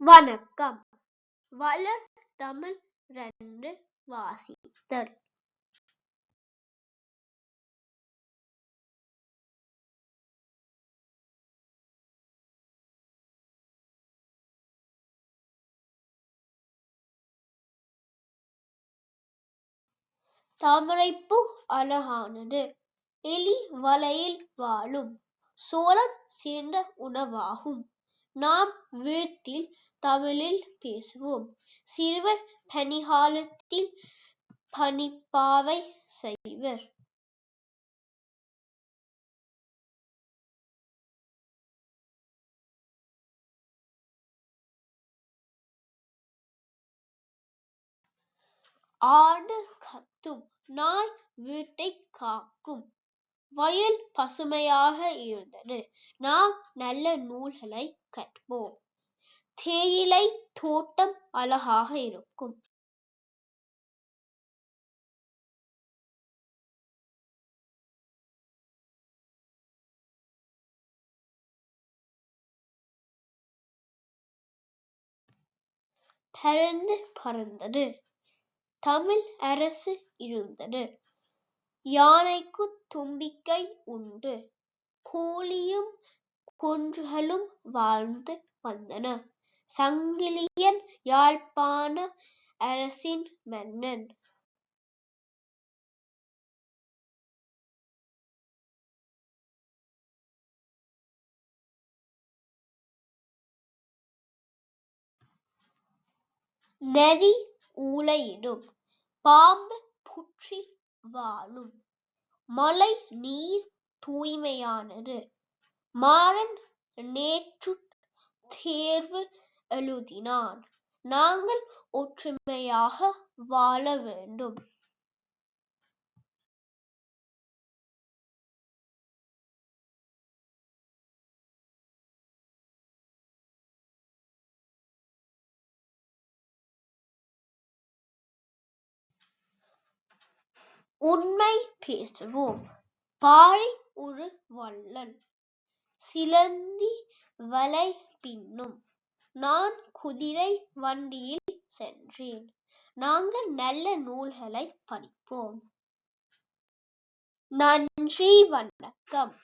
வணக்கம். வளர் தமிழ் ரெண்டு வாசித்தல். தாமரைப்பூ அழகானது. எலி வலையில் வாழும். சோளம் சேர்ந்த உணவாகும். நாம் வீட்டில் தமிழில் பேசுவோம். சிறுவர் பனிகாலத்தில் பனிப்பாவை செய்வர். ஆடு கத்தும் நாய் வீட்டைக் காக்கும். வயல் பசுமையாக இருந்தது. நாம் நல்ல நூல்களை கற்போம். தேயிலை தோட்டம் அழகாக இருக்கும். பறந்து பறந்தது. தமிழ் அரசு இருந்தது. யானைக்கு தும்பிக்கை உண்டு. கோழியும் குன்றுகளும் வாழ்ந்து வந்தன. சங்கிலியன் யாழ்ப்பாண அரசின் மன்னன். நரி ஊளையிடும். பாம்பு புற்றில் வாழும். மழை நீர் தூய்மையானது. மாறன் நேற்று தேர்வு எழுதினான். நாங்கள் ஒற்றுமையாக வாழ வேண்டும். உண்மை பேசுவோம். பாரி ஒரு வள்ளல். சிலந்தி வலை பின்னும். நான் குதிரை வண்டியில் சென்றேன். நாங்கள் நல்ல நூல்களை படிப்போம். நன்றி வணக்கம்.